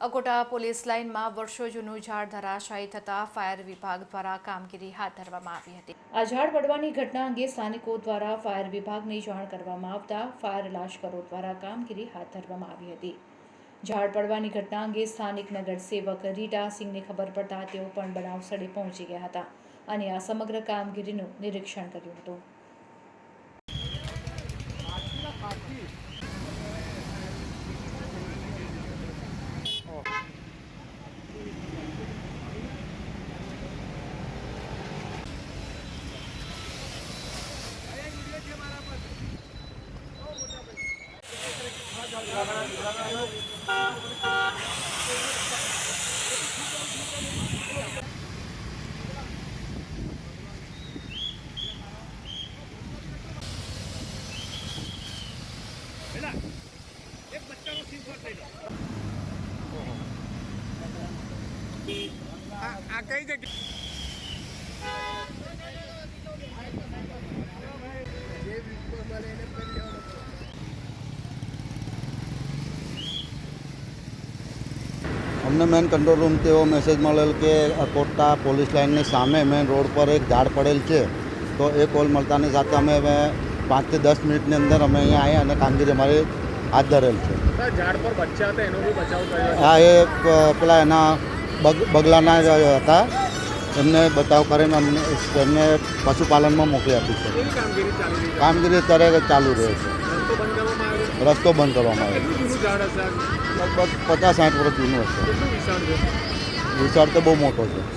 Akota police લાઇનમાં વર્ષો જૂનું ઝાડ ધરાશાયી થતા ફાયર વિભાગ દ્વારા કામગીરી હાથ ધરવામાં આવી હતી. આ ઝાડ પડવાની ઘટના અંગે સ્થાનિકો દ્વારા ફાયર વિભાગની જાણ કરવામાં આવતા ફાયર લાશ્કરો દ્વારા કામગીરી હાથ ધરવામાં આવી હતી. ઝાડ પડવાની ઘટના અંગે સ્થાનિક નગર સેવક રીટા સિંહને ખબર પડતા તેઓ પણ બનાવ સ્થળે પહોંચી ગયા હતા અને આ સમગ્ર કામગીરીનું નિરીક્ષણ કર્યું હતું. આ કઈ જગ્યા? અમને મેન કંટ્રોલ રૂમથી એવો મેસેજ મળેલ કે અકોટા પોલીસ લાઇનની સામે મેન રોડ પર એક ઝાડ પડેલ છે. તો એ કોલ મળતાની સાથે અમે પાંચથી દસ મિનિટની અંદર અમે અહીંયા આવ્યા અને કામગીરી અમારી હાથ ધરેલ છે બચાવ આ એ પેલા એના બગ બગલાના જ હતા. એમને બતાવ કરીને અમને એમને પશુપાલનમાં મોકલી આપી છે. કામગીરી અત્યારે ચાલુ રહે છે. રસ્તો બંધ કરવામાં આવ્યો? લગભગ પચાસ સાઠ વર્ષ જૂનું હશે. વિશાળ વિસ્તાર તો બહુ મોટો છે.